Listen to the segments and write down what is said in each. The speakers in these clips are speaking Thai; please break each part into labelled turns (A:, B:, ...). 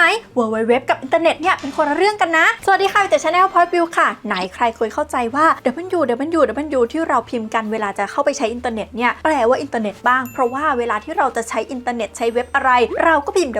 A: ไหม www กับอินเทอร์เน็ตเนี่ยเป็นคนละเรื่องกันนะ สวัสดีค่ะจากช anel point view ค่ะ ไหนใครเคยเข้าใจว่า w w w ที่เราพิมพ์กันเวลาจะเข้าไปใช้อินเทอร์เน็ตเนี่ยแปลว่าอินเทอร์เน็ตบ้าง เพราะว่าเวลาที่เราจะใช้อินเทอร์เน็ตใช้เว็บอะไร เราก็พิมพ์ w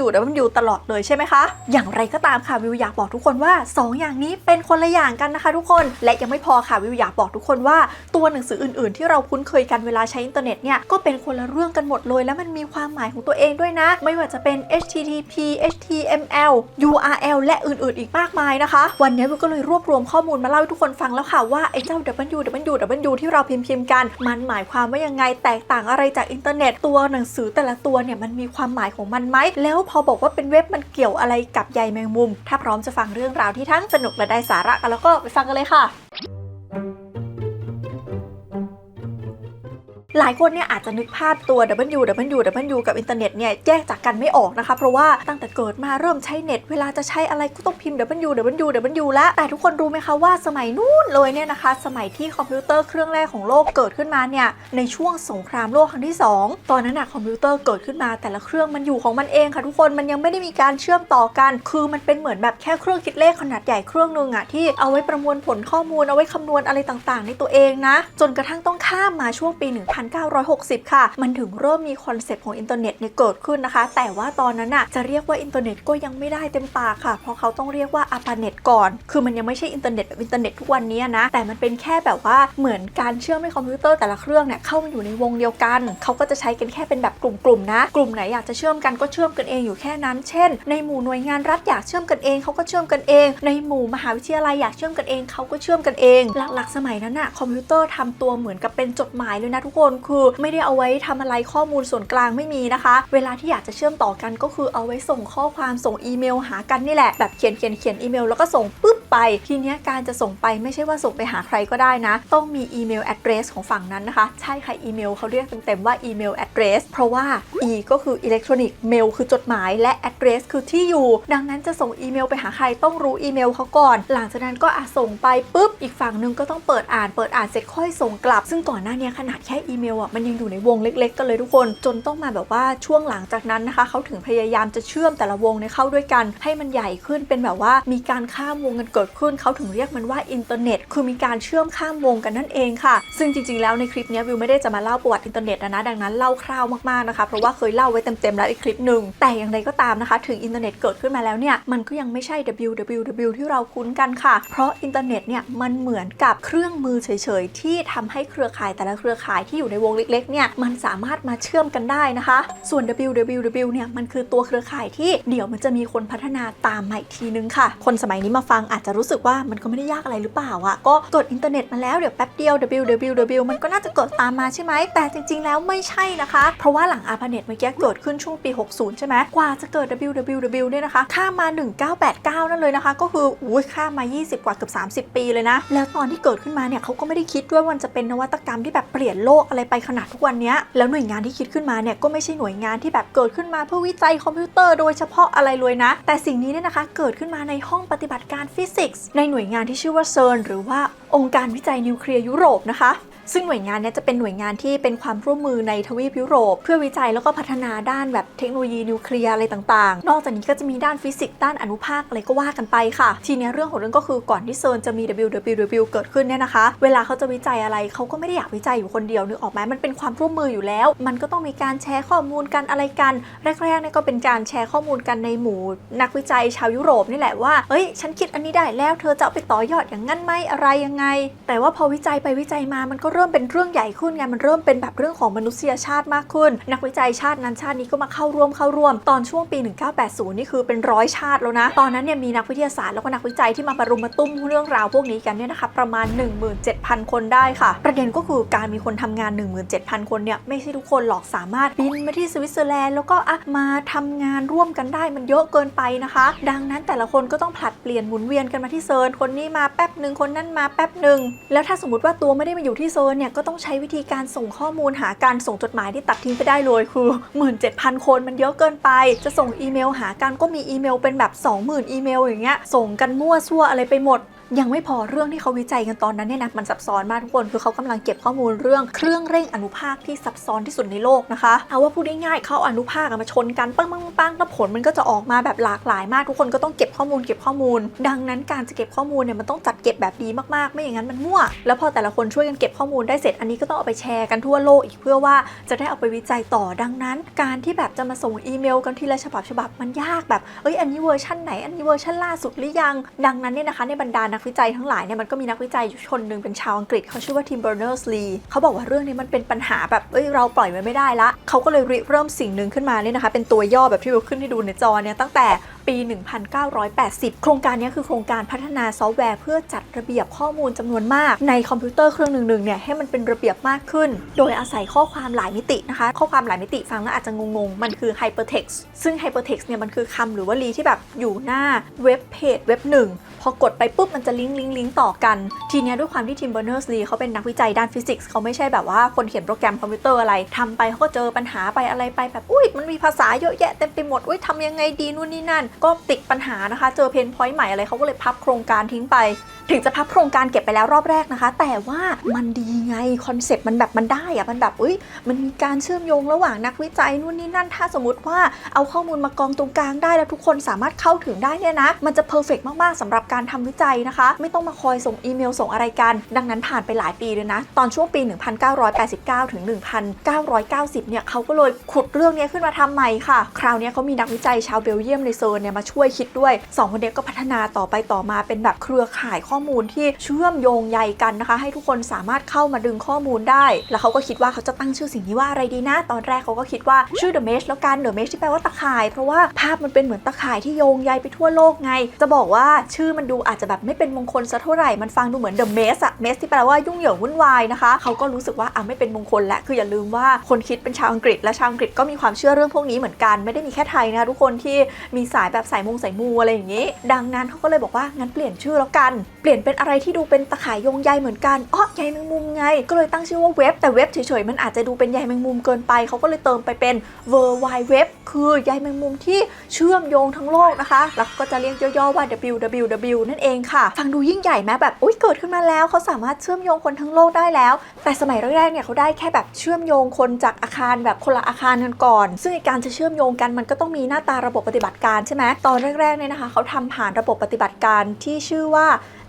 A: w w ตลอดเลยใช่ไหมคะ อย่างไรก็ตามค่ะวิวอยากบอกทุกคนว่า 2 อย่างนี้เป็นคนละอย่างกันนะคะ ทุกคน และยังไม่พอค่ะวิวอยากบอกทุกคนว่าตัวหนังสืออื่น ๆ ที่เราคุ้นเคยกันเวลาใช้อินเทอร์เน็ตเนี่ยก็เป็นคนละเรื่องกันหมดเลย และมันมีความหมายของตัวเองด้วยนะ ไม่ว่าจะเป็น HTTP HTML URL และอื่นๆ อีกมากมายนะคะ วันนี้วิวก็เลยรวบรวมข้อมูลมาเล่าให้ทุกคนฟังแล้วค่ะว่าไอ้เจ้า W W W ที่เราพิมพ์พิมพ์กัน มันหมายความว่ายังไงแตกต่างอะไรจากอินเทอร์เน็ตตัวหนังสือแต่ละตัวเนี่ยมันมีความหมายของมันไหมแล้วพอบอกว่าเป็นเว็บมันเกี่ยวอะไรกับใยแมงมุม ถ้าพร้อมจะฟังเรื่องราวที่ทั้งสนุกและได้สาระกันแล้วก็ไปฟังกันเลยค่ะ หลายคนเนี่ยอาจจะนึกภาพตัว W W W กับอินเทอร์เน็ตเนี่ยแยกจากกันไม่ออกนะคะ เพราะว่าตั้งแต่เกิดมาเริ่มใช้เน็ต เวลาจะใช้อะไรก็ต้องพิมพ์ W W W แล้ว แต่ทุกคนรู้ไหมคะว่าสมัยนู้นเลยเนี่ยนะคะ สมัยที่คอมพิวเตอร์เครื่องแรกของโลกเกิดขึ้นมาเนี่ยในช่วงสงครามโลกครั้งที่ 2 ตอนนั้นอะคอมพิวเตอร์เกิดขึ้นมาแต่ละเครื่องมันอยู่ของมันเองค่ะทุกคนมันยังไม่ได้มีการเชื่อมต่อกัน คือมันเป็นเหมือนแบบแค่เครื่องคิดเลขขนาดใหญ่เครื่องหนึงอะที่เอาไว้ประมวลผลข้อมูลเอาไว้คำนวณอะไรต่างๆ ในตัวเองนะ จนกระทั่งต้องข้ามมาช่วงปี1960 ค่ะ มันถึงเริ่มมีคอนเซปต์ของอินเทอร์เน็ตเนี่ยเกิดขึ้นนะคะ แต่ว่าตอนนั้นอะจะเรียกว่าอินเทอร์เน็ตก็ยังไม่ได้เต็มปากค่ะ เพราะเขาต้องเรียกว่าอาปาเน็ตก่อน คือมันยังไม่ใช่อินเทอร์เน็ตแบบอินเทอร์เน็ตทุกวันนี้นะ แต่มันเป็นแค่แบบว่าเหมือนการเชื่อมให้คอมพิวเตอร์แต่ละเครื่องเนี่ยเข้ามาอยู่ในวงเดียวกัน เขาก็จะใช้กันแค่เป็นแบบกลุ่มๆนะ กลุ่มไหนอยากจะเชื่อมกันก็เชื่อมกันเองอยู่แค่นั้น เช่น ในหมู่หน่วยงานรัฐอยากเชื่อมกันเองเขาก็เชื่อมกันเอง ในหมู่มหาวิทยาลัยอยากเชื่อมกันเองเขาก็เชื่อมกันเอง หลักๆสมัยนั้นอะคอมพิวเตอร์ทำตัวเหมือนกับเป็นจดหมายเลยนะทุกคนคือไม่ได้เอาไว้ทำอะไรข้อมูลส่วนกลางไม่มีนะคะ เวลาที่อยากจะเชื่อมต่อกันก็คือเอาไว้ส่งข้อความส่งอีเมลหากันนี่แหละ แบบเขียนเขียนเขียนอีเมลแล้วก็ส่งปุ๊บไป ทีนี้การจะส่งไปไม่ใช่ว่าส่งไปหาใครก็ได้นะ ต้องมีอีเมล address ของฝั่งนั้นนะคะ ใช่ค่ะอีเมลเขาเรียกเต็มๆว่าอีเมล address เพราะว่า e ก็คืออิเล็กทรอนิกส์เมลคือจดหมายและ address คือที่อยู่ ดังนั้นจะส่งอีเมลไปหาใครต้องรู้อีเมลเขาก่อน หลังจากนั้นก็อาส่งไปปุ๊บอีกฝั่งหนึงก็ต้องเปิดอ่านเปิดอ่านเสร็จค่อยส่งกลับ ซึ่งก่อนหน้านี้ขนาดแค่อีเมลอะมันยังอยู่ในวงเล็ก ๆ กันเลยทุกคน จนต้องมาแบบว่าช่วงหลังจากนั้นนะคะเขาถึงพยายามจะเชื่อมแต่ละวงเนี่ยเข้าด้วยกัน ให้มันใหญ่ขึ้นเป็นแบบว่ามีการข้ามวงกันเกิดขึ้นเขาถึงเรียกมันว่าอินเทอร์เน็ตคือมีการเชื่อมข้ามวงกันนั่นเองค่ะ ซึ่งจริงๆแล้วในคลิปนี้วิวไม่ได้จะมาเล่าประวัติอินเทอร์เน็ตนะนะดังนั้นเล่าคร่าวมากๆนะคะเพราะว่าเคยเล่าไว้เต็มๆแล้วอีกคลิปหนึ่งแต่อย่างไรก็ตามนะคะถึงอินเทอร์เน็ตเกิดขึ้นมาแล้วเนี่ยมันก็ยังไม่ใช่ www ที่เราคุ้นกันค่ะ เพราะอินเทอร์เน็ตเนี่ยมันเหมือนกับเครื่องมือเฉยๆที่ทำให้เครือข่ายแต่ละเครือข่ายที่อยู่ในวงเล็กๆเนี่ยมันสามารถมาเชื่อมกันได้นะคะ ส่วน www เนี่ยมันคือตัวเครือข่ายที่เดี๋ยวมันจะมีคนพัฒนาตามมาอีกทีนึงค่ะ คนสมัยนี้มาฟังอาจจะรู้สึกว่ามันก็ไม่ได้ยากอะไรหรือเปล่าอะก็กดอินเทอร์เน็ตมาแล้วเดี๋ยวแป๊บเดียว www มันก็น่าจะกดตามมาใช่ไหมแต่จริง ๆ แล้วไม่ใช่นะคะ เพราะว่าหลังอาพาเน็ตเมื่อกี้เกิดขึ้นช่วงปี 60 ใช่ไหมกว่าจะเกิด www เนี่ยนะคะข้ามมา 1989 นั่นเลยนะคะ ก็คืออุ้ยข้ามมา 20 กว่าเกือบ30 ปีเลยนะ แล้วตอนที่เกิดขึ้นมาเนี่ยเขาก็ไม่ได้คิดด้วยว่ามันจะเป็นนวัตกรรมที่แบบเปลี่ยนโลกอะไรไปขนาดทุกวันนี้แล้วหน่วยงานที่คิดขึ้นมาเนี่ยก็ไม่ใช่หน่วยงานที่แบบเกิดขึ้นมาเพื่อวิจัยคอมพิวเตอร์โดยเฉพาะอะไรเลยนะ แต่สิ่งนี้เนี่ยนะคะเกิดขึ้นมาในห้องปฏิบัติการฟิสิกส์ในหน่วยงานที่ชื่อว่าเซิร์นหรือว่าองค์การวิจัยนิวเคลียร์ยุโรปนะคะ ซึ่งหน่วยงานนี้จะเป็นหน่วยงานที่เป็นความร่วมมือในทวีปยุโรป เพื่อวิจัยแล้วก็พัฒนาด้านแบบเทคโนโลยีนิวเคลียร์อะไรต่างๆ นอกจากนี้ก็จะมีด้านฟิสิกส์ด้านอนุภาคอะไรก็ว่ากันไปค่ะ ทีนี้เรื่องของเรื่องก็คือก่อนที่เซิร์นจะมี www เกิดขึ้นเนี่ยนะคะ เวลาเขาจะวิจัยอะไรเขาก็ไม่ได้อยากวิจัยอยู่คนเดียวนึกออกไหมมันเป็นความร่วมมืออยู่แล้ว มันก็ต้องมีการแชร์ข้อมูลกันอะไรกันแรกๆเนี่ยก็เป็นการแชร์ข้อมูลกันในหมู่ นักวิจัยชาวยุโรปนี่แหละว่าเอ้ยฉันคิดอันนี้ได้แล้วเธอจะเอาไปต่อยอดอย่างนั้นไหมอะไรยังไง แต่ว่าพอวิจัยไปวิจัยมามันก็เริ่มเป็นเรื่องใหญ่ขึ้นไงมันเริ่มเป็นแบบเรื่องของมนุษยชาติมากขึ้น นักวิจัยชาตินั้นชาตินี้ก็มาเข้าร่วมเข้าร่วม ตอนช่วงปี 1980 นี่คือเป็นร้อยชาติแล้วนะ ตอนนั้นเนี่ยมีนักวิทยาศาสตร์แล้วก็นักวิจัยที่มาประรุมมาตุ้มเรื่องราวพวกนี้กันเนี่ยนะคะประมาณ 17,000 คนได้ค่ะ ประเด็นก็คือการมีคนทำงาน 17,000 คนเนี่ยไม่ใช่ทุกคนหรอกสามารถบินมาที่สวิตเซอร์แลนด์แล้วก็อะมาทำงานร่วมกันได้มันเยอะเกินไปนะคะ ดังนั้นแต่ละคนก็ต้องผลัดเปลี่ยนหมุนเวียนกันมาที่เซิร์นคนนี้มาแป๊บหนึ่งคนนั้นมาแป๊บหนึ่งแล้วถ้าสมมติว่าตัวไม่ได้มาอยู่ที่เซินเนี่ยก็ต้องใช้วิธีการส่งข้อมูลหาการส่งจดหมายที่ตัดทิ้งไปได้เลยคือ 17,000 คนมันเยอะเกินไป จะส่งอีเมลหากันก็มีอีเมลเป็นแบบ 20,000 อีเมลอย่างเงี้ยส่งกันมั่วซั่วอะไรไปหมด ยังไม่พอเรื่องที่เขาวิจัยกันตอนนั้นเนี่ยนะมันซับซ้อนมากทุกคนคือเขากำลังเก็บข้อมูลเรื่องเครื่องเร่งอนุภาคที่ซับซ้อนที่สุดในโลกนะคะเอาว่าพูดง่ายๆเขาอาอนุภาคมาชนกันปังปังปังปังแล้วผลมันก็จะออกมาแบบหลากหลายมากทุกคนก็ต้องเก็บข้อมูลเก็บข้อมูล ดังนั้นการจะเก็บข้อมูลเนี่ยมันต้องจัดเก็บแบบดีมากๆ ไม่อย่างนั้นมันมั่ว แล้วพอแต่ละคนช่วยกันเก็บข้อมูลได้เสร็จอันนี้ก็ต้องเอาไปแชร์กันทั่วโลกอีกเพื่อว่าจะได้เอาไปวิจัยต่อดังนั้น การที่แบบจะมาส่งอีเมลกันทีละฉบับฉบับมันยากแบบเอ้ยอันนี้เวอร์ชันไหนอันนี้เวอร์ชันล่าสุดหรือยัง ดังนั้นเนี่ยนะคะในบรรดานักวิจัยทั้งหลายเนี่ยมันก็มีนักวิจัยชนหนึ่งเป็นชาวอังกฤษเขาชื่อว่าทิมเบอร์เนอร์สลีเขาบอกว่าเรื่องนี้มันเป็นปัญหาแบบเอ้ยเราปล่อยมันไม่ได้ละเขาก็เลยริเริ่มสิ่งหนึ่งขึ้นมาเนี่ยนะคะเป็นตัวย่อแบบที่เราขึ้นให้ดูในจอเนี่ยตั้งแต่ ปี 1980 โครงการนี้คือโครงการพัฒนาซอฟต์แวร์เพื่อจัดระเบียบข้อมูลจำนวนมาก ในคอมพิวเตอร์เครื่องหนึ่งๆเนี่ยให้มันเป็นระเบียบมากขึ้น โดยอาศัยข้อความหลายมิตินะคะ ข้อความหลายมิติฟังแล้วอาจจะงงๆ มันคือ hypertext ซึ่ง hypertext เนี่ยมันคือคำหรือวลีที่แบบอยู่หน้าเว็บเพจเว็บหนึ่งพอกดไปปุ๊บมันจะลิงก์ลิงก์ลิงก์ต่อกัน ทีเนี้ยด้วยความที่ทีมเบอร์เนอร์สลีเขาเป็นนักวิจัยด้านฟิสิกส์เขาไม่ใช่แบบว่าคนเขียนโปรแกรมคอมพิวเตอร์อะไรทำไปเขาก็เจอปัญหาไปอะไรไปแบบอุ้ยมันมีภาษาเยอะแยะเต็มไปหมดอุ้ยทำยังไงดีนู่นนี่นั่นก็ติดปัญหานะคะ เจอเพนพอยต์ใหม่อะไรเขาก็เลยพับโครงการทิ้งไป ถึงจะพับโครงการเก็บไปแล้วรอบแรกนะคะ แต่ว่ามันดีไงคอนเซปต์มันแบบมันได้อะมันแบบอุ้ยมันมีการเชื่อมโยงระหว่างนักวิจัยนู่นนี่นั่น ถ้าสมมติว่าเอาข้อมูลมากองตรงกลางได้แล้วทุกคนสามารถเข้าถึงได้เนี่ยนะ มันจะเพอร์เฟกมากๆสำหรับการทำวิจัยนะคะ ไม่ต้องมาคอยส่งอีเมลส่งอะไรกัน ดังนั้นผ่านไปหลายปีเลยนะ ตอนช่วงปี 1989 ถึง 1990 เนี่ยเขาก็เลยขุดเรื่องนี้ขึ้นมาทำใหม่ค่ะ คราวนี้เขามีนักวิจัยชาวเบลเยียมในเซิร์นเนี่ยมาช่วยคิดด้วยสองคนเนี้ก็พัฒนาต่อไปต่อมาเป็นแบบเครือข่ายข้อมูลที่เชื่อมโยงใยกันนะคะ ให้ทุกคนสามารถเข้ามาดึงข้อมูลได้ แล้วเขาก็คิดว่าเขาจะตั้งชื่อสิ่งนี้ว่าอะไรดีนะ ตอนแรกเขาก็คิดว่าชื่อ The Mesh แล้วกัน The Mesh ที่แปลว่าตะข่าย เพราะว่าภาพมันเป็นเหมือนตะข่ายที่โยงใยไปทั่วโลกไง จะบอกว่าชื่อมันดูอาจจะแบบไม่เป็นมงคลสักเท่าไหร่ มันฟังดูเหมือน The Mess อะ Mess ที่แปลว่ายุ่งเหยิงวุ่นวายนะคะ เขาก็รู้สึกว่าอะไม่เป็นมงคลและคืออย่าลืมว่าคนคิดเป็นชาวอังกฤษและชาวอังกฤษก็มีความเชื่อเรื่องพวกนี้เหมือนกันไม่ได้มีแค่ไทยนะทุกคนที่มีสายแบบสายมงสายมูอะไรอย่างนี้ ดังนั้นเขาก็เลยบอกว่างั้นเปลี่ยนชื่อแล้วกัน เปลี่ยนเป็นอะไรที่ดูเป็นตะข่ายโยงใยเหมือนกันอ๋อใยแมงมุมไง ก็เลยตั้งชื่อว่าเว็บแต่เว็บเฉยๆมันอาจจะดูเป็นใยแมงมุมเกินไปเขาก็เลยเติมไปเป็น World Wide Web คือใยแมงมุมที่เชื่อมโยงทั้งโลกนะคะ แล้วก็จะเรียกย่อๆว่า www นั่นเองค่ะฟังดูยิ่งใหญ่ไหมแบบอุ้ยเกิดขึ้นมาแล้วเขาสามารถเชื่อมโยงคนทั้งโลกได้แล้ว แต่สมัยแรกๆเนี่ยเขาได้แค่แบบเชื่อมโยงคนจากอาคารแบบคนละอาคารกันก่อน ซึ่งการจะเชื่อมโยงกันมันก็ต้องมีหน้าตาระบบปฏิบัติการใช่ไหมตอนแรกๆเนี่ยนะคะเขาทำผ่านระบบปฏิบัติการที่ชื่อว่า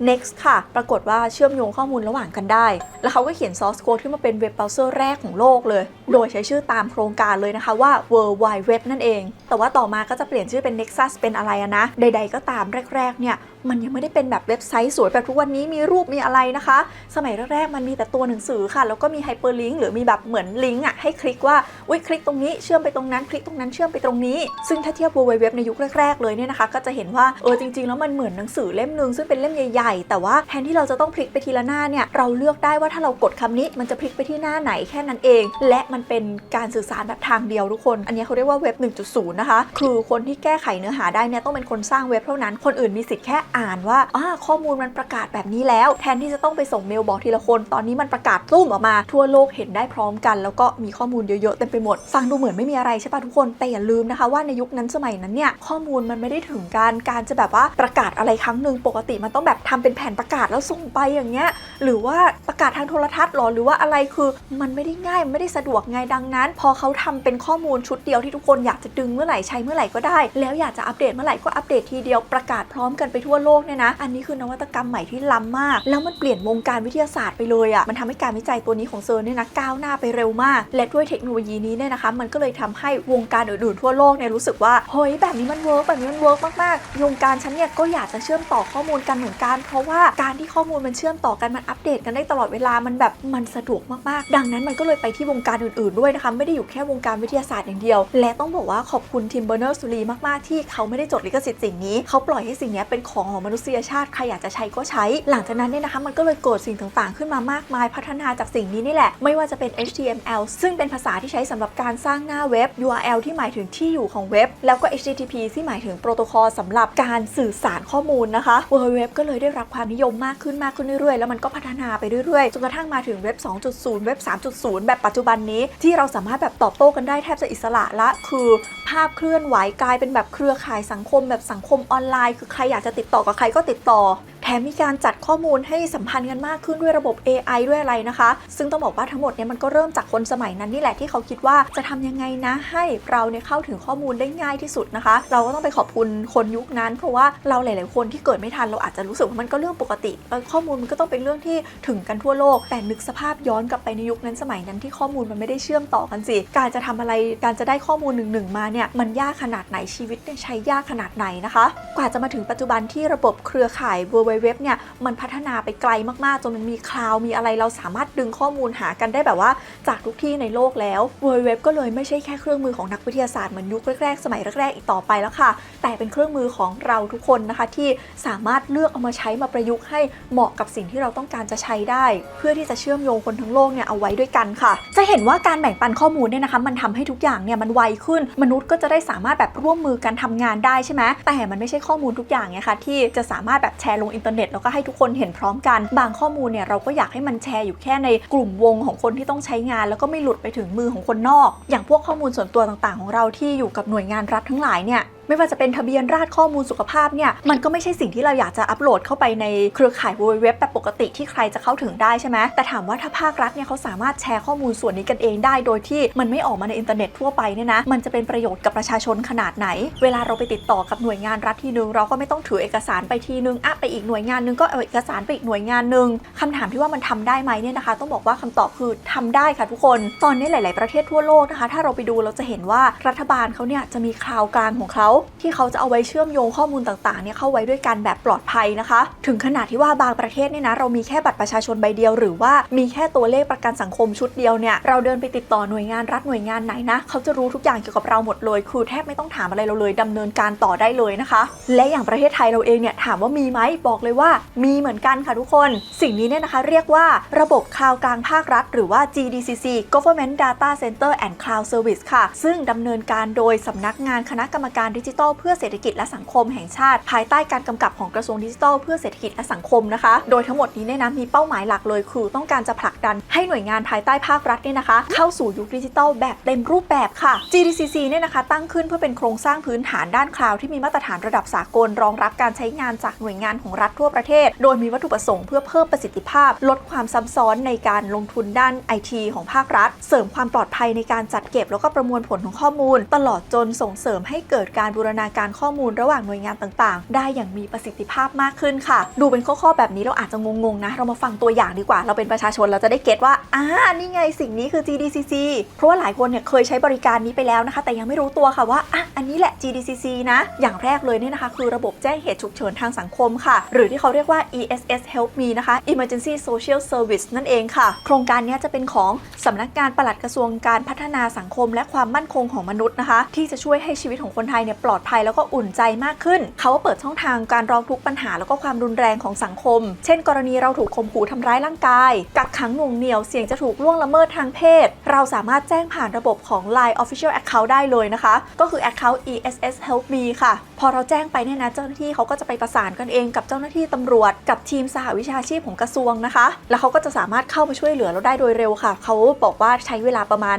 A: Next ค่ะ ปรากฏว่าเชื่อมโยงข้อมูลระหว่างกันได้ แล้วเขาก็เขียน source code ที่มาเป็นเว็บเบราว์เซอร์แรกของโลกเลยโดยใช้ชื่อตามโครงการเลยนะคะว่า World Wide Web นั่นเอง แต่ว่าต่อมาก็จะเปลี่ยนชื่อเป็น Nexus เป็นอะไรนะ ใด ๆ ก็ตามแรก ๆ เนี่ย มันยังไม่ได้เป็นแบบเว็บไซต์สวยแบบทุกวันนี้มีรูปมีอะไรนะคะ สมัยแรก ๆ มันมีแต่ตัวหนังสือค่ะ แล้วก็มีไฮเปอร์ลิงก์หรือมีแบบเหมือนลิงก์อะให้คลิกว่าอุ้ยคลิกตรงนี้เชื่อมไปตรงนั้นคลิกตรงนั้นเชื่อมไปตรงนี้ ซึ่งถ้าเทียบ World Wide Web ในยุคแรก ๆ เลยเนี่ยนะคะก็จะเห็นว่าเออจริง ๆ แล้วมันเหมือนหนังสือเล่มหนึ่งซึ่งเป็นเล่มใหญ่ๆ แต่ว่าแทนที่เราจะต้องพลิกไปทีละหน้าเนี่ยเราเลือกได้ว่าถ้าเรากดคำนี้มันจะพลิกไปที่หน้าไหนแค่นั้นเอง และมันเป็นการสื่อสารแบบทางเดียวทุกคน อันนี้เขาเรียกว่าเว็บ 1.0 นะคะ คือคนที่แก้ไขเนื้อหาได้เนี่ยต้องเป็นคนสร้างเว็บเท่านั้น คนอื่นมีสิทธิ์แค่อ่านว่าอ่าข้อมูลมันประกาศแบบนี้แล้ว แทนที่จะต้องไปส่งเมลบอกทีละคน ตอนนี้มันประกาศตุ้มออกมาทั่วโลกเห็นได้พร้อมกัน แล้วก็มีข้อมูลเยอะๆเต็มไปหมด ฟังดูเหมือนไม่มีอะไรใช่ปะทุกคน แต่อย่าลืมนะคะว่าในยุคนั้นสมัยนั้นเนี่ยข้อมูลมันไม่ได้ถึงการการจะแบบว่าประกาศอะไรครั้งหนึ่งปกติมันต้องแบบทำเป็นแผ่นประกาศแล้วส่งไปอย่างเงี้ยหรือว่าประกาศทางโทรทัศน์หรอหรือว่าอะไรคือมันไม่ได้ง่ายไม่ได้สะดวกไงดังนั้น พอเขาทำเป็นข้อมูลชุดเดียวที่ทุกคนอยากจะดึงเมื่อไหร่ใช้เมื่อไหร่ก็ได้ แล้วอยากจะอัปเดตเมื่อไหร่ก็อัปเดตทีเดียวประกาศพร้อมกันไปทั่วโลกเนี่ยนะ อันนี้คือนวัตกรรมใหม่ที่ล้ำมาก แล้วมันเปลี่ยนวงการวิทยาศาสตร์ไปเลยอะ่ะ มันทำให้การวิจัยตัวนี้ของเซอร์เนี่ยนะก้าวหน้าไปเร็วมาก และด้วยเทคโนโลยีนี้เนี่ยนะคะ มันก็เลยทำให้วงการอื่นๆทั่วโลกเนี่ยรู้สึกว่าเฮ้ยแบบนี้มันเวิร์กแบบนี้มันเวิร์กมากๆวงการฉันเนี่ยก็อยากจะเชื่อมต่อข้อมูลกันเหมือนกัน เพราะว่าการที่ข้อมูลมันเชื่อมต่อกันมันอัปเดตกันได้ตลอดเวลามันแบบมันสะดวกมากๆ ดังนั้นมันก็เลยไปที่วงการอื่นๆด้วยนะคะ ไม่ได้อยู่แค่วงการวิทยาศาสตร์อย่างเดียว และต้องบอกว่าขอบคุณทิมเบอร์เนอร์สุรีมากๆ ที่เขาไม่ได้จดลิขสิทธิ์สิ่งนี้เขาปล่อยให้สิ่งนี้เป็นของของมนุษยชาติใครอยากจะใช้ก็ใช้ หลังจากนั้นเนี่ยนะคะมันก็เลยเกิดสิ่งต่างๆ ขึ้นมามากมายพัฒนาจากสิ่งนี้นี่แหละ ไม่ว่าจะเป็น HTML ซึ่งเป็นภาษาที่ใช้สำหรับการสร้างหน้าเว็บ URL ที่หมายถึงที่อยู่ของเว็บ แล้วก็ HTTP ที่หมายถึงโปรโตคอลสำหรับการสื่อสารข้อมูลนะคะ World Web ก็เลยได้รับความนิยมมากขึ้นมากขึ้นเรื่อยๆ แล้วมันก็พัฒนาไปเรื่อยๆจนกระทั่งมาถึงเว็บ 2.0 เว็บ 3.0 แบบปัจจุบันนี้ที่เราสามารถแบบตอบโต้กันได้แทบจะอิสระละ คือภาพเคลื่อนไหวกลายเป็นแบบเครือข่ายสังคมแบบสังคมออนไลน์ คือใครอยากจะติดต่อกับใครก็ติดต่อแถมมีการจัดข้อมูลให้สัมพันธ์กันมากขึ้นด้วยระบบ AI ด้วยอะไรนะคะ ซึ่งต้องบอกว่าทั้งหมดเนี่ยมันก็เริ่มจากคนสมัยนั้นนี่แหละที่เขาคิดว่าจะทำยังไงนะให้เราเนี่ยเข้าถึงข้อมูลได้ง่ายที่สุดนะคะ เราก็ต้องไปขอบคุณคนยุคนั้น เพราะว่าเราหลาย ๆ คนที่เกิดไม่ทันเราอาจจะรู้สึกว่ามันก็เรื่องปกติ ข้อมูลมันก็ต้องเป็นเรื่องที่ถึงกันทั่วโลก แต่นึกสภาพย้อนกลับไปในยุคนั้นสมัยนั้นที่ข้อมูลมันไม่ได้เชื่อมต่อกันสิ การจะทำอะไรการจะได้ข้อมูลหนึ่งหนึ่งมาเนี่ยมันยากขนาดไหนชีวิตเนี่ยใช้ยากขนาดไหนนะคะ กว่าจะมาถึงปัจจุบันที่ระบบเครือข่าย w w w เนี่ยมันพัฒนาไปไกลมากๆ จนมันมีคลาวมีอะไรเราสามารถดึงข้อมูลหากันได้แบบว่าจากทุกที่ในโลกแล้ว w w w ก็เลยไม่ใช่แค่เครื่องมือของนักวิทยาศาสตร์เหมือนยุคแรกๆสมัยแรกๆอีกต่อไปแล้วค่ะ แต่เป็นเครื่องมือของเราทุกคนนะคะที่สามารถเลือกเอามาใช้มาประยุกต์ให้เหมาะกับสิ่งที่เราต้องการจะใช้ได้ เพื่อที่จะเชื่อมโยงคนทั้งโลกเนี่ยเอาไว้ด้วยกันค่ะ จะเห็นว่าการแบ่งปันข้อมูลเนี่ยนะคะมันทำให้ทุกอย่างเนี่ยมันไวขึ้น มนุษย์ก็จะได้สามารถแบบร่วมมือกันทำงานได้ใช่ไหมแต่มันไม่ใช่ข้อมูลทุกอย่างไงคะที่จะสามารถแบบแชร์ลงอินเทอร์เน็ตแล้วก็ให้ทุกคนเห็นพร้อมกัน บางข้อมูลเนี่ยเราก็อยากให้มันแชร์อยู่แค่ในกลุ่มวงของคนที่ต้องใช้งาน แล้วก็ไม่หลุดไปถึงมือของคนนอก อย่างพวกข้อมูลส่วนตัวต่างๆ ของเราที่อยู่กับหน่วยงานรัฐทั้งหลายเนี่ย ไม่ว่าจะเป็นทะเบียนราษข้อมูลสุขภาพเนี่ยมันก็ไม่ใช่สิ่งที่เราอยากจะอัปโหลดเข้าไปในเครือข่าย www แบบปกติที่ใครจะเข้าถึงได้ใช่ไหมแต่ถามว่าถ้าภาครัฐเนี่ยเขาสามารถแชร์ข้อมูลส่วนนี้กันเองได้ โดยที่มันไม่ออกมาในอินเทอร์เน็ตทั่วไปเนี่ยนะมันจะเป็นประโยชน์กับประชาชนขนาดไหน เวลาเราไปติดต่อกับหน่วยงานรัฐทีนึง เราก็ไม่ต้องถือเอกสารไปทีนึงอะไปอีกหน่วยงานนึงก็เอาเอกสารไปอีกหน่วยงานนึงคำถามที่ว่ามันทำได้ไหมเนี่ยนะคะ ต้องบอกว่าคำตอบคือทำได้ค่ะทุกคน ตอนนี้หลาย ๆประเทศทั่วโลกนะคะ ถ้าเราไปดูเราจะเห็นว่ารัฐบาลเขาเนี่ยจะมีคลาวกลางของเขาที่เขาจะเอาไว้เชื่อมโยงข้อมูลต่างๆเนี่ยเข้าไว้ด้วยกันแบบปลอดภัยนะคะ ถึงขนาดที่ว่าบางประเทศเนี่ยนะเรามีแค่บัตรประชาชนใบเดียว หรือว่ามีแค่ตัวเลขประกันสังคมชุดเดียวเนี่ยเราเดินไปติดต่อหน่วยงานรัฐหน่วยงานไหนนะเขาจะรู้ทุกอย่างเกี่ยวกับเราหมดเลย คือแทบไม่ต้องถามอะไรเราเลยดำเนินการต่อได้เลยนะคะ และอย่างประเทศไทยเราเองเนี่ยถามว่ามีไหมบอกเลยว่า มีเหมือนกันค่ะทุกคน สิ่งนี้เนี่ยนะคะ เรียกว่าระบบคลาวกลางภาครัฐ หรือว่า GDCC Government Data Center and Cloud Service ค่ะ ซึ่งดำเนินการโดยสำนักงานคณะกรรมการดิจิทัลเพื่อเศรษฐกิจและสังคมแห่งชาติ ภายใต้การกำกับของกระทรวงดิจิทัลเพื่อเศรษฐกิจและสังคมนะคะ โดยทั้งหมดนี้เนี่ยนะมีเป้าหมายหลักเลยคือต้องการจะผลักดันให้หน่วยงานภายใต้ภาครัฐเนี่ยนะคะ เข้าสู่ยุคดิจิทัลแบบเต็มรูปแบบค่ะ GDCC เนี่ยนะคะ ตั้งขึ้นเพื่อเป็นโครงสร้างพื้นฐานด้านคลาวด์ที่มีมาตรฐานระดับสากล รองรับการใช้งานจากหน่วยงานของรัฐทั่วประเทศ โดยมีวัตถุประสงค์เพื่อเพิ่มประสิทธิภาพ ลดความซับซ้อนในการลงทุนด้านไอทีของภาครัฐ เสริมความปลอดภัยในการจัดเก็บแล้วก็ประมวลผลของข้อมูล ตลอดจนส่งเสริมให้เกิดการบูรณาการข้อมูลระหว่างหน่วยงานต่างๆ ได้อย่างมีประสิทธิภาพมากขึ้นค่ะ ดูเป็นข้อๆแบบนี้เราอาจจะงงๆนะ เรามาฟังตัวอย่างดีกว่า เราเป็นประชาชนเราจะได้เก็ตว่าอ่านี่ไงสิ่งนี้คือ GDCC เพราะว่าหลายคนเนี่ยเคยใช้บริการนี้ไปแล้วนะคะ แต่ยังไม่รู้ตัวค่ะว่าอะอันนี้แหละ GDCC นะ อย่างแรกเลยเนี่ยนะคะ คือระบบแจ้งเหตุฉุกเฉินทางสังคมค่ะ หรือที่เขาเรียกว่า ESS Help Me นะคะ Emergency Social Service นั่นเองค่ะ โครงการนี้จะเป็นของสำนักงานปลัดกระทรวงการพัฒนาสังคม และความมั่นคงของมนุษย์นะคะ ที่จะช่วยให้ชีวิตของคนไทยเนี่ยปลอดภัยแล้วก็อุ่นใจมากขึ้น เขาเปิดช่องทางการร้องทุกปัญหาแล้วก็ความรุนแรงของสังคม เช่น กรณีเราถูกข่มขู่ทำร้ายร่างกาย กักขังหน่วงเหนี่ยวเสี่ยงจะถูกล่วงละเมิดทางเพศ เราสามารถแจ้งผ่านระบบของ Line Official Account ได้เลยนะคะ ก็คือ Account ESS Help Me ค่ะ พอเราแจ้งไปเนี่ยนะเจ้าหน้าที่เขาก็จะไปประสานกันเองกับเจ้าหน้าที่ตำรวจ กับทีมสหวิชาชีพของกระทรวงนะคะ แล้วเขาก็จะสามารถเข้ามาช่วยเหลือเราได้โดยเร็วค่ะ เขาบอกว่าใช้เวลาประมาณ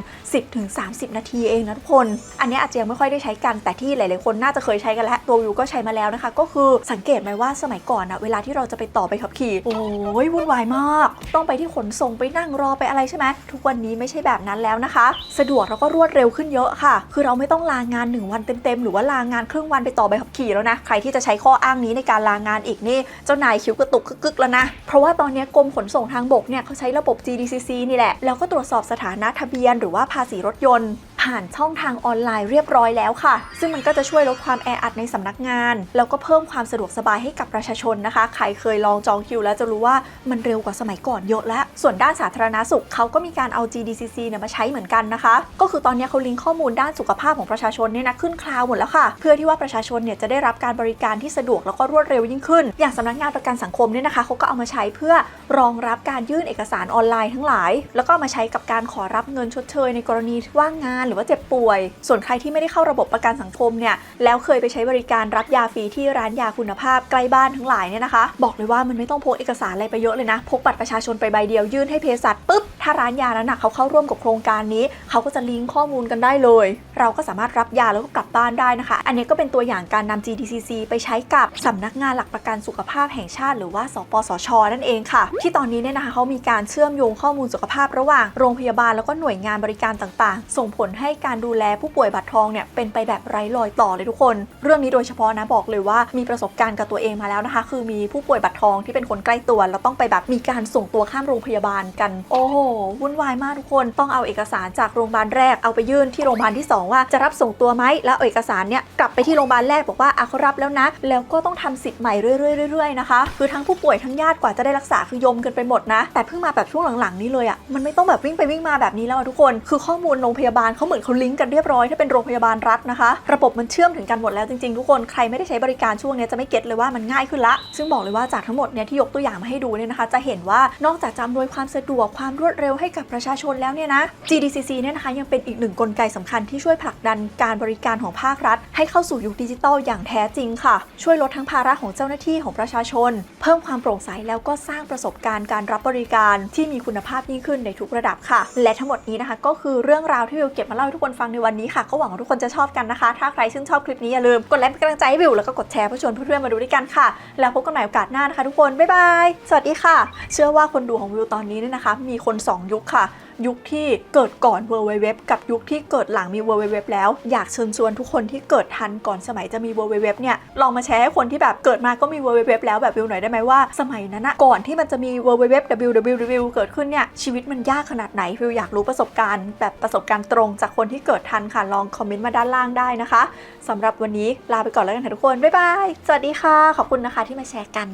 A: 10-30 นาทีเองนะทุกคน อันนี้อาจจะยังไม่ค่อยได้ใช้กันแต่ที่หลายๆคนน่าจะเคยใช้กันแล้วตัววิวก็ใช้มาแล้วนะคะ ก็คือสังเกตไหมว่าสมัยก่อนอะเวลาที่เราจะไปต่อไปขับขี่ โอ้ยวุ่นวายมาก ต้องไปที่ขนส่งไปนั่งรอไปอะไรใช่ไหมทุกวันนี้ไม่ใช่แบบนั้นแล้วนะคะ สะดวกแล้วก็รวดเร็วขึ้นเยอะค่ะ คือเราไม่ต้องลางานหนึ่งวันเต็มๆหรือว่าลางานครึ่งวันไปต่อใบขับขี่แล้วนะใครที่จะใช้ข้ออ้างนี้ในการลางานอีกนี่เจ้านายคิ้วกระตุกกึกๆแล้วนะเพราะว่าตอนนี้กรมขนส่งทางบกเนี่ยเขาใช้ระบบ GDCC นี่แหละแล้วก็ตรวจสอบสถานะทะเบียน หรือว่าภาษีรถยนต์ ผ่านช่องทางออนไลน์เรียบร้อยแล้วค่ะ ซึ่งมันก็จะช่วยลดความแออัดในสำนักงาน แล้วก็เพิ่มความสะดวกสบายให้กับประชาชนนะคะ ใครเคยลองจองคิวแล้วจะรู้ว่ามันเร็วกว่าสมัยก่อนเยอะแล้ว ส่วนด้านสาธารณสุขเขาก็มีการเอา GDCC เนี่ยมาใช้เหมือนกันนะคะ ก็คือตอนนี้เขาลิงก์ข้อมูลด้านสุขภาพของประชาชนเนี่ยนะขึ้นคลาวหมดแล้วค่ะ เพื่อที่ว่าประชาชนเนี่ยจะได้รับการบริการที่สะดวกแล้วก็รวดเร็วยิ่งขึ้น อย่างสำนักงานประกันสังคมเนี่ยนะคะเขาก็เอามาใช้เพื่อรองรับการยื่นเอกสารออนไลน์ทั้งหลาย แล้วก็มาใช้กับการขอรับเงินชดเชยในกรณีว่างงานหรือรือว่าเจ็บป่วย ส่วนใครที่ไม่ได้เข้าระบบประกันสังคมเนี่ยแล้วเคยไปใช้บริการรับยาฟรีที่ร้านยาคุณภาพใกล้บ้านทั้งหลายเนี่ยนะคะ บอกเลยว่ามันไม่ต้องพกเอกสารอะไรไปเยอะเลยนะพกบัตรประชาชนไปใบเดียวยื่นให้เภสัชปุ๊บถ้าร้านยานั้นนะเขาเข้าร่วมกับโครงการนี้ เขาก็จะลิงก์ข้อมูลกันได้เลย เราก็สามารถรับยาแล้วก็กลับบ้านได้นะคะ อันนี้ก็เป็นตัวอย่างการนำ GDCC ไปใช้กับสำนักงานหลักประกันสุขภาพแห่งชาติ หรือว่าสปสช นั่นเองค่ะ ที่ตอนนี้เนี่ยนะคะเขามีการเชื่อมโยงข้อมูลสุขภาพระหว่างโรงพยาบาลแล้วก็หน่วยงานบริการต่างๆ ส่งผลให้การดูแลผู้ป่วยบัตรทองเนี่ยเป็นไปแบบไร้รอยต่อเลยทุกคน เรื่องนี้โดยเฉพาะนะบอกเลยว่ามีประสบการณ์กับตัวเองมาแล้วนะคะ คือมีผู้ป่วยบัตรทองที่เป็นคนใกล้ตัวแล้วต้องไปแบบมีการส่งตัวข้ามโรงพยาบาลกัน โอ้โหวุ่นวายมากทุกคนต้องเอาเอกสารจากโรงพยาบาลแรกเอาไปยื่นที่โรงพยาบาลที่สองว่าจะรับส่งตัวไหมแล้วเอกสารเนี่ยกลับไปที่โรงพยาบาลแรกบอกว่าอะเขารับแล้วนะ แล้วก็ต้องทำสิทธิ์ใหม่เรื่อยๆๆนะคะ คือทั้งผู้ป่วยทั้งญาติกว่าจะได้รักษาคือยมกันไปหมดนะ แต่เพิ่งมาแบบช่วงหลังๆนี้เลยอะ่ะมันไม่ต้องแบบวิ่งไปวิ่งมาแบบนี้แล้วทุกคน คือข้อมูลโรงพยาบาลเขาเหมือนเขาลิงก์กันเรียบร้อยถ้าเป็นโรงพยาบาลรัฐนะคะ ระบบมันเชื่อมถึงกันหมดแล้วจริงๆทุกคนใครไม่ได้ใช้บริการช่วงนี้จะไม่เก็ตเลยว่ามันง่ายขึ้นละ ซึ่งบอกเลยว่าจากทั้งหมดเนี่ยที่ยกตัวอย่างมาให้ดูเนี่ยนะคะ จะเห็นว่านอกจากจะอำนวยความสะดวกความรวดเร็วให้กับประชาชนแล้วเนี่ยนะ GDCC เนี่ยนะคะยังเป็นอีกหนึ่งกลไกสำคัญที่ช่วยผลักดันการบริการของภาครัฐ ให้เข้าสู่ยุคดิจิทัลอย่างแท้จริงค่ะ ช่วยลดทั้งภาระของเจ้าหน้าที่ของประชาชน เพิ่มความโปร่งใสแล้วก็สร้างประสบการณ์การรับบริการที่มีคุณภาพยิ่งขึ้นในทุกระดับค่ะ และทั้งหมดนี้นะคะก็คือเรื่องราวที่วิวเก็บมาเล่าให้ทุกคนฟังในวันนี้ค่ะก็หวังว่าทุกคนจะชอบกันนะคะ ถ้าใครชื่นชอบคลิปนี้อย่าลืมกดไลค์เป็นกำลังใจให้วิวแล้วก็กดแชร์เพื่อชวนเพื่อนๆมาดูด้วยกันค่ะ แล้วพบกันใหม่โอกาสหน้านะคะ ทุกคนบ๊ายบายสวัสดีค่ะ เชื่อว่าคนดูของวิวตอนนี้เนี่ยนะคะ มีคน 2 ยุคค่ะ ยุคที่เกิดก่อน w w w กับยุคที่เกิดหลังมี w w w แล้วอยากเชิญชวนทุกคนที่เกิดทันก่อนสมัยจะมี w w w เนี่ยลองมาแชร์ให้คนที่แบบเกิดมาก็มี w w w แล้วแบบวิวหน่อยได้ไหมว่าสมัยนั้นนะก่อนที่มันจะมี w w w www เกิดขึ้นเนี่ยชีวิตมันยากขนาดไหนวิวอยากรู้ประสบการณ์ แบบประสบการณ์ตรงจากคนที่เกิดทันค่ะลองคอมเมนต์มาด้านล่างได้นะคะสำหรับวันนี้ลาไปก่อนแล้วกันค่ะทุกคนบ๊ายบายสวัสดีค่ะ ขอบคุณนะคะที่มาแชร์กัน